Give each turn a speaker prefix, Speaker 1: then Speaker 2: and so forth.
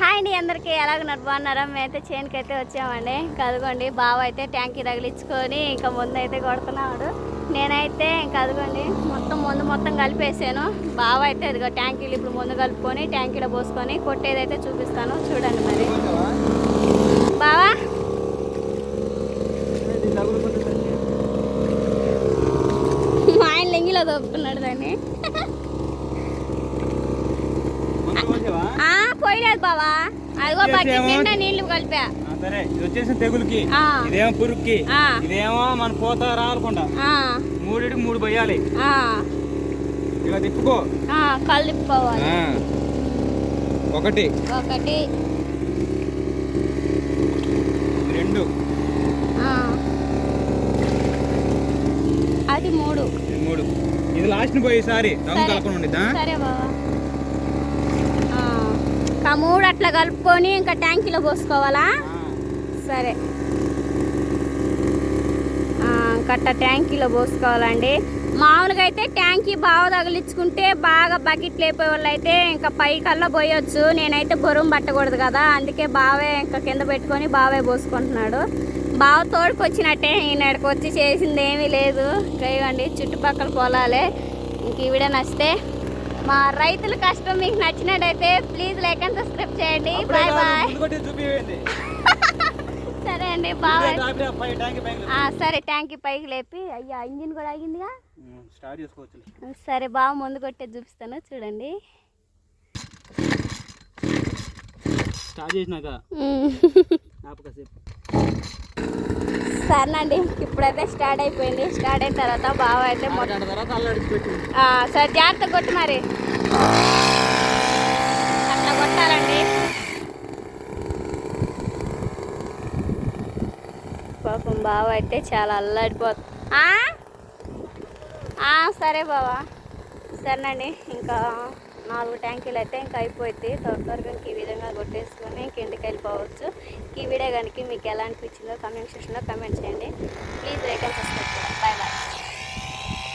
Speaker 1: Hi అండి అందరికీ. ఎలాగున్నారు? బాగున్నారా? మేమైతే చేనుకి అయితే వచ్చామండి. ఇంకా అదిగోండి బావ అయితే ట్యాంకీ తగిలించుకొని ఇంకా ముందు అయితే కొడుతున్నాడు. నేనైతే ఇంకా అదిగోండి మొత్తం ముందు మొత్తం కలిపేసాను. బావ అయితే అదిగో ట్యాంకీలు ఇప్పుడు ముందు కలుపుకొని ట్యాంకీలో పోసుకొని కొట్టేదైతే చూపిస్తాను. చూడండి మరి. బావా? మా ఆయన లింగిలో దొప్పుకున్నాడు దాన్ని. పోయలేదు బావా. అదిగో బకెట్ నిండా నీళ్ళు కలిపా.
Speaker 2: సరే ఇది వచ్చేసి తెగులుకి. ఇదేమో పురుగుకి. ఇదేమో మన పోత రాలకుండా.
Speaker 1: ఆ,
Speaker 2: మూడిటికి మూడు పోయాలి.
Speaker 1: ఆ,
Speaker 2: ఇలా తిప్పుకో.
Speaker 1: కలుపుకోవాలి.
Speaker 2: ఒకటి.
Speaker 1: ఒకటి.
Speaker 2: రెండు.
Speaker 1: అది మూడు.
Speaker 2: ఇది మూడు. ఇది లాస్ట్ పోయేసారి రంగు ఉండిద్దా?
Speaker 1: సరే బాబా ఇంకా మూడు అట్లా కలుపుకొని ఇంకా ట్యాంకీలో పోసుకోవాలా? సరే. కట్ట ట్యాంకీలో పోసుకోవాలండి. మామూలుగా అయితే ట్యాంకీ బాగా తగిలించుకుంటే బాగా బకెట్ లేపే వాళ్ళు అయితే ఇంకా పైకల్లా పోయొచ్చు. నేనైతే బరువు పట్టకూడదు కదా అందుకే బావే ఇంకా కింద పెట్టుకొని బావే పోసుకుంటున్నాడు. బావ తోడుకొచ్చినట్టే ఈయనడికి వచ్చి చేసింది ఏమీ లేదు. ఇంకా ఇవ్వండి చుట్టుపక్కల పొలాలే. ఇంక ఈ వీడియో నచ్చితే మా రైతుల కష్టం మీకు నచ్చినట్టయితే ప్లీజ్ లైక్ అండ్ సబ్స్క్రైబ్ చేయండి. Bye bye. సరే అండి బాయ్. ఆ, సరే ట్యాంకీ పైకి లేపి. అయ్యా ఇంజిన్ కూడా ఆగిందిగా?
Speaker 2: స్టార్ట్ చేసుకోవచ్చు
Speaker 1: సరే బాగా ముందు కొట్టేది చూపిస్తాను చూడండి.
Speaker 2: స్టార్ట్ చేసినాక.
Speaker 1: సరేనండి ఇప్పుడైతే స్టార్ట్ అయిపోయింది. స్టార్ట్ అయిన తర్వాత బాగా అయితే సరే జాగ్రత్త కొట్టు మరి. అట్లా కొట్టాలండి. పాపం బావ అయితే చాలా అల్లాడిపోతుంది సరే బావా. సరేనండి ఇంకా నాలుగు ట్యాంకీలు అయితే ఇంకా అయిపోయింది త్వరగా ఇంక ఈ విధంగా కొట్టేసుకొని ఇంక ఇంటికి వెళ్ళిపోవచ్చు. ఈ వీడియో కనుక మీకు ఎలా అనిపించిందో కమెంట్ సెక్షన్లో కమెంట్ చేయండి.